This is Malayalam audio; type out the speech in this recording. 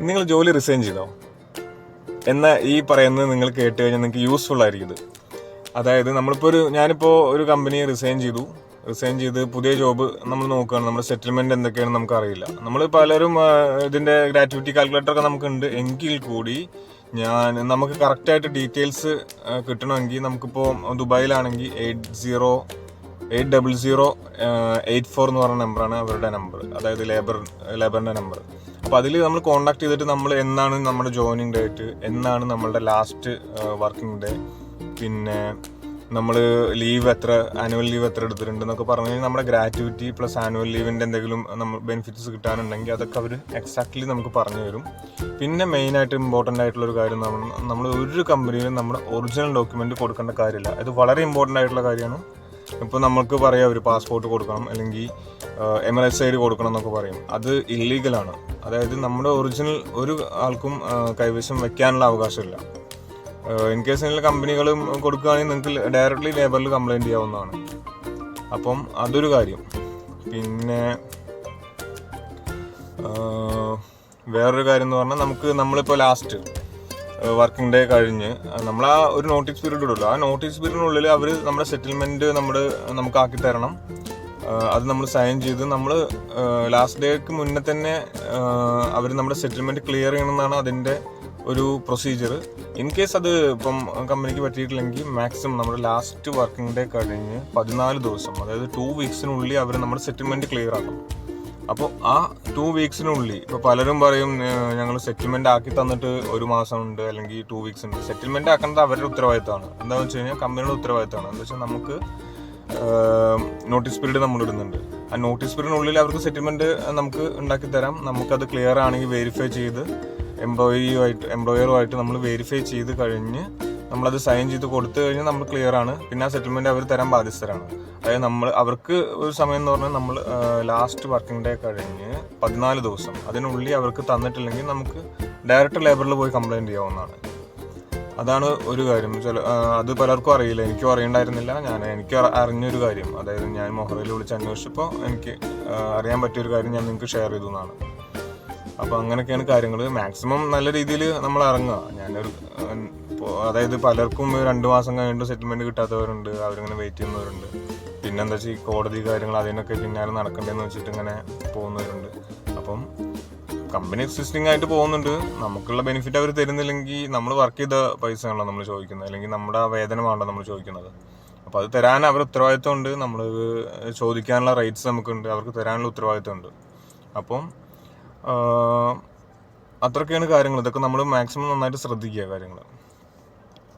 നിങ്ങൾ ജോലി റിസൈൻ ചെയ്തോ? എന്ന ഈ പറയുന്നത് നിങ്ങൾ കേട്ട് കഴിഞ്ഞാൽ നിങ്ങൾക്ക് യൂസ്ഫുൾ ആയിരിക്കും ഇത്. അതായത് നമ്മളിപ്പോൾ ഒരു ഞാനിപ്പോൾ ഒരു കമ്പനി റിസൈൻ ചെയ്തു. റിസൈൻ ചെയ്ത് പുതിയ ജോബ് നമ്മൾ നോക്കുകയാണ്. നമ്മുടെ സെറ്റിൽമെന്റ് എന്തൊക്കെയാണെന്ന് നമുക്കറിയില്ല. നമ്മൾ പലരും ഇതിന്റെ ഗ്രാറ്റുവിറ്റി കാൽക്കുലേറ്റർ ഒക്കെ നമുക്കുണ്ട്. എങ്കിൽ കൂടി ഞാൻ നമുക്ക് കറക്റ്റായിട്ട് ഡീറ്റെയിൽസ് കിട്ടണമെങ്കിൽ നമുക്കിപ്പോൾ ദുബായിലാണെങ്കിൽ eight zero eight double zero eight four എന്ന് പറഞ്ഞ നമ്പറാണ് അവരുടെ നമ്പർ അതായത് ലേബർ ലേബറിന്റെ നമ്പർ അപ്പോൾ അതിൽ നമ്മൾ കോൺടാക്ട് ചെയ്തിട്ട് നമ്മൾ എന്നാണ് നമ്മുടെ ജോയിനിങ് ഡേറ്റ് എന്നാണ് നമ്മളുടെ ലാസ്റ്റ് വർക്കിംഗ് ഡേ പിന്നെ നമ്മൾ ലീവ് എത്ര ആനുവൽ ലീവ് എത്ര എടുത്തിട്ടുണ്ട് എന്നൊക്കെ പറഞ്ഞു കഴിഞ്ഞാൽ നമ്മുടെ ഗ്രാറ്റുവിറ്റി പ്ലസ് ആനുവൽ ലീവിന്റെ എന്തെങ്കിലും നമ്മൾ ബെനിഫിറ്റ്സ് കിട്ടാനുണ്ടെങ്കിൽ അതൊക്കെ അവർ എക്സാക്ട്ലി നമുക്ക് പറഞ്ഞു തരും. പിന്നെ മെയിനായിട്ട് ഇമ്പോർട്ടന്റ് ആയിട്ടുള്ള ഒരു കാര്യം നമ്മൾ നമ്മൾ ഒരു കമ്പനിയിലും നമ്മുടെ ഒറിജിനൽ ഡോക്യുമെന്റ് കൊടുക്കേണ്ട കാര്യമില്ല. ഇത് വളരെ ഇമ്പോർട്ടന്റ് ആയിട്ടുള്ള കാര്യമാണ്. ഇപ്പോൾ നമുക്ക് പറയാം ഒരു പാസ്പോർട്ട് കൊടുക്കണം അല്ലെങ്കിൽ M L S I D കൊടുക്കണം എന്നൊക്കെ പറയും. അത് ഇല്ലീഗലാണ് അതായത് നമ്മുടെ ഒറിജിനൽ ഒരു ആൾക്കും കൈവശം വെക്കാനുള്ള അവകാശമില്ല. ഇൻ കേസ് കമ്പനികൾ കൊടുക്കുകയാണെങ്കിൽ നിങ്ങൾക്ക് ഡയറക്റ്റ്ലി ലേബറിൽ കംപ്ലൈന്റ് ചെയ്യാവുന്നതാണ്. അപ്പം അതൊരു കാര്യം. പിന്നെ വേറൊരു കാര്യം എന്ന് പറഞ്ഞാൽ നമുക്ക് നമ്മളിപ്പോൾ ലാസ്റ്റ് വർക്കിംഗ് ഡേ കഴിഞ്ഞ് നമ്മൾ ആ ഒരു നോട്ടീസ് പീരീഡ് ഇടുമല്ലോ ആ നോട്ടീസ് പീരീഡിനുള്ളിൽ അവർ നമ്മുടെ സെറ്റിൽമെന്റ് നമ്മുടെ നമുക്ക് ആക്കി തരണം അത് നമ്മൾ സൈൻ ചെയ്ത് നമ്മൾ ലാസ്റ്റ് ഡേക്ക് മുന്നേ തന്നെ അവർ നമ്മുടെ സെറ്റിൽമെന്റ് ക്ലിയർ ചെയ്യണമെന്നാണ് അതിന്റെ ഒരു പ്രൊസീജിയർ ഇൻ കേസ് അത് ഇപ്പം കമ്പനിക്ക് പറ്റിയിട്ടില്ലെങ്കിൽ മാക്സിമം നമ്മുടെ ലാസ്റ്റ് വർക്കിംഗ് ഡേ കഴിഞ്ഞ് പതിനാല് ദിവസം അതായത് ടു വീക്സിനുള്ളിൽ അവർ നമ്മുടെ സെറ്റിൽമെന്റ് ക്ലിയർ ആക്കും അപ്പോൾ ആ ടു വീക്സിനുള്ളിൽ ഇപ്പോൾ പലരും പറയും ഞങ്ങൾ സെറ്റിൽമെന്റ് ആക്കി തന്നിട്ട് ഒരു മാസം ഉണ്ട് അല്ലെങ്കിൽ ടു വീക്സ് ഉണ്ട് സെറ്റിൽമെന്റ് ആക്കേണ്ടത് അവരുടെ ഉത്തരവാദിത്തമാണ്. എന്താണെന്ന് വെച്ച് കഴിഞ്ഞാൽ കമ്പനിയുടെ ഉത്തരവാദിത്തമാണ്. എന്താ വെച്ചാൽ നമുക്ക് നോട്ടീസ് പീരീഡ് നമ്മൾ ഇടുന്നുണ്ട്. ആ നോട്ടീസ് പീരീഡിനുള്ളിൽ അവർക്ക് സെറ്റിൽമെന്റ് നമുക്ക് ഉണ്ടാക്കി തരാം. നമുക്കത് ക്ലിയർ ആണെങ്കിൽ വെരിഫൈ ചെയ്ത് എംപ്ലോയിയുമായിട്ട് എംപ്ലോയറുമായിട്ട് നമ്മൾ വെരിഫൈ ചെയ്ത് കഴിഞ്ഞ് നമ്മളത് സൈൻ ചെയ്ത് കൊടുത്തു കഴിഞ്ഞാൽ നമ്മൾ ക്ലിയർ ആണ്. പിന്നെ ആ സെറ്റിൽമെന്റ് അവർ തരാൻ ബാധ്യസ്ഥരാണ്. അതായത് നമ്മൾ അവർക്ക് ഒരു സമയം എന്ന് പറഞ്ഞാൽ നമ്മൾ ലാസ്റ്റ് വർക്കിംഗ് ഡേ കഴിഞ്ഞ് പതിനാല് ദിവസം അതിനുള്ളിൽ അവർക്ക് തന്നിട്ടില്ലെങ്കിൽ നമുക്ക് ഡയറക്റ്റ് ലേബറിൽ പോയി കംപ്ലയിന്റ് ചെയ്യാവുന്നതാണ്. അതാണ് ഒരു കാര്യം. ചില അത് പലർക്കും അറിയില്ല. എനിക്കും അറിയണ്ടായിരുന്നില്ല. ഞാൻ എനിക്ക് അറി- അറിഞ്ഞൊരു കാര്യം. അതായത് ഞാൻ മൊഹറയിൽ വിളിച്ച് അന്വേഷിച്ചപ്പോൾ എനിക്ക് അറിയാൻ പറ്റിയൊരു കാര്യം ഞാൻ നിങ്ങൾക്ക് ഷെയർ ചെയ്തു എന്നാണ്. അപ്പോൾ അങ്ങനെയൊക്കെയാണ് കാര്യങ്ങൾ മാക്സിമം നല്ല രീതിയിൽ നമ്മൾ ഇറങ്ങുക. ഞാനൊരു അതായത് പലർക്കും രണ്ട് മാസം കഴിഞ്ഞിട്ട് സെറ്റിൽമെന്റ് കിട്ടാത്തവരുണ്ട്. അവരിങ്ങനെ വെയിറ്റ് ചെയ്യുന്നവരുണ്ട്. പിന്നെന്താ വെച്ചാൽ ഈ കോടതി കാര്യങ്ങൾ അതിനൊക്കെ പിന്നാലെ നടക്കണ്ടെന്ന് വെച്ചിട്ട് ഇങ്ങനെ പോകുന്നവരുണ്ട്. അപ്പം കമ്പനി എക്സിസ്റ്റിംഗ് ആയിട്ട് പോകുന്നുണ്ട്. നമുക്കുള്ള ബെനിഫിറ്റ് അവർ തരുന്നില്ലെങ്കിൽ നമ്മൾ വർക്ക് ചെയ്ത പൈസ ആണല്ലോ നമ്മൾ ചോദിക്കുന്നത്. അല്ലെങ്കിൽ നമ്മുടെ വേതനമാണല്ലോ നമ്മൾ ചോദിക്കുന്നത്. അപ്പോൾ അത് തരാൻ അവർ ഉത്തരവാദിത്വം ഉണ്ട്. നമ്മൾ ചോദിക്കാനുള്ള റൈറ്റ്സ് നമുക്കുണ്ട്. അവർക്ക് തരാനുള്ള ഉത്തരവാദിത്വം ഉണ്ട്. അപ്പം അത്രയൊക്കെയാണ് കാര്യങ്ങൾ. ഇതൊക്കെ നമ്മൾ മാക്സിമം നന്നായിട്ട് ശ്രദ്ധിക്കുക കാര്യങ്ങൾ